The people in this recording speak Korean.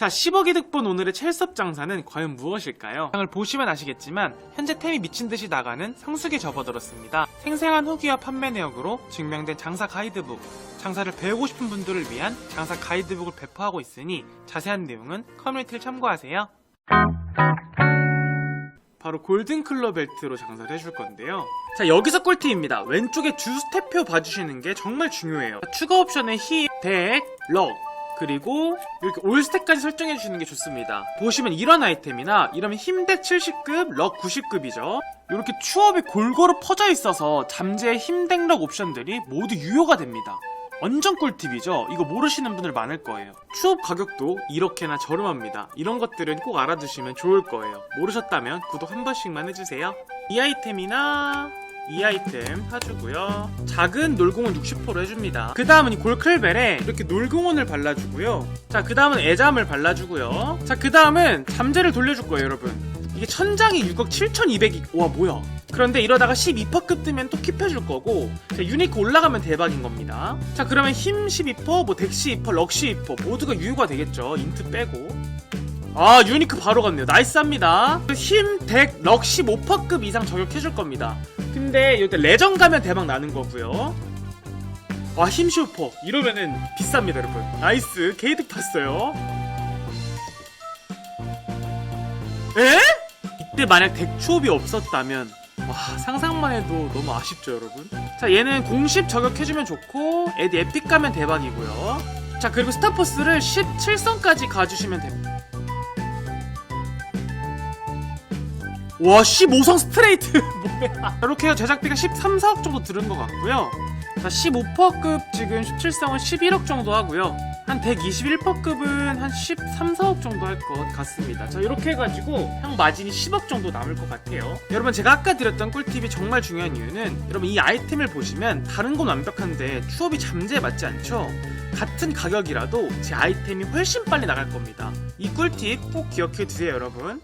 자, 10억 이 득 본 오늘의 첼섭 장사는 과연 무엇일까요? 장을 보시면 아시겠지만 현재 템이 미친 듯이 나가는 성수기에 접어들었습니다. 생생한 후기와 판매 내역으로 증명된 장사 가이드북, 장사를 배우고 싶은 분들을 위한 장사 가이드북을 배포하고 있으니 자세한 내용은 커뮤니티를 참고하세요. 바로 골든클럽 벨트로 장사를 해줄 건데요. 자, 여기서 꿀팁입니다. 왼쪽에 주 스텝표 봐주시는 게 정말 중요해요. 추가 옵션에 힙, 덱, 럭, 그리고 이렇게 올 스택까지 설정해 주시는 게 좋습니다. 보시면 이런 아이템이나 이러면 힘덱 70급, 럭 90급이죠. 이렇게 추업이 골고루 퍼져 있어서 잠재의 힘덱 럭 옵션들이 모두 유효가 됩니다. 완전 꿀팁이죠? 이거 모르시는 분들 많을 거예요. 추업 가격도 이렇게나 저렴합니다. 이런 것들은 꼭 알아두시면 좋을 거예요. 모르셨다면 구독 한 번씩만 해주세요. 이 아이템이나 이 아이템 사주고요. 작은 놀공원 60% 해줍니다. 그 다음은 이 골클벨에 이렇게 놀공원을 발라주고요. 자, 그 다음은 애잠을 발라주고요. 자, 그 다음은 잠재를 돌려줄 거예요, 여러분. 이게 천장이 6억 7,200이, 와, 뭐야. 그런데 이러다가 12%급 뜨면 또 킵해줄 거고, 자, 유니크 올라가면 대박인 겁니다. 자, 그러면 힘 12%, 뭐 덱시 2%, 럭시 2%, 모두가 유효가 되겠죠. 인트 빼고. 아 유니크 바로 갔네요. 나이스합니다. 힘, 덱, 럭 15%급 이상 저격해줄 겁니다. 근데 이때 레전 가면 대박 나는 거고요. 와힘 슈퍼. 이러면은 비쌉니다 여러분. 나이스. 게이득 탔어요. 에? 이때 만약 덱 추업이 없었다면 와 상상만 해도 너무 아쉽죠 여러분. 자 얘는 공십 저격해주면 좋고 에디 에픽 가면 대박이고요. 자 그리고 스타포스를 17선까지 가주시면 됩니다 와 15성 스트레이트. 뭐야. 이렇게 해서 제작비가 13, 4억 정도 들은 것 같고요. 자 15%급 지금 17성은 11억 정도 하고요. 한 121%급은 한 13, 4억 정도 할 것 같습니다. 자 이렇게 해가지고 향 마진이 10억 정도 남을 것 같아요. 여러분 제가 아까 드렸던 꿀팁이 정말 중요한 이유는 여러분 이 아이템을 보시면 다른 건 완벽한데 추업이 잠재에 맞지 않죠? 같은 가격이라도 제 아이템이 훨씬 빨리 나갈 겁니다. 이 꿀팁 꼭 기억해 두세요 여러분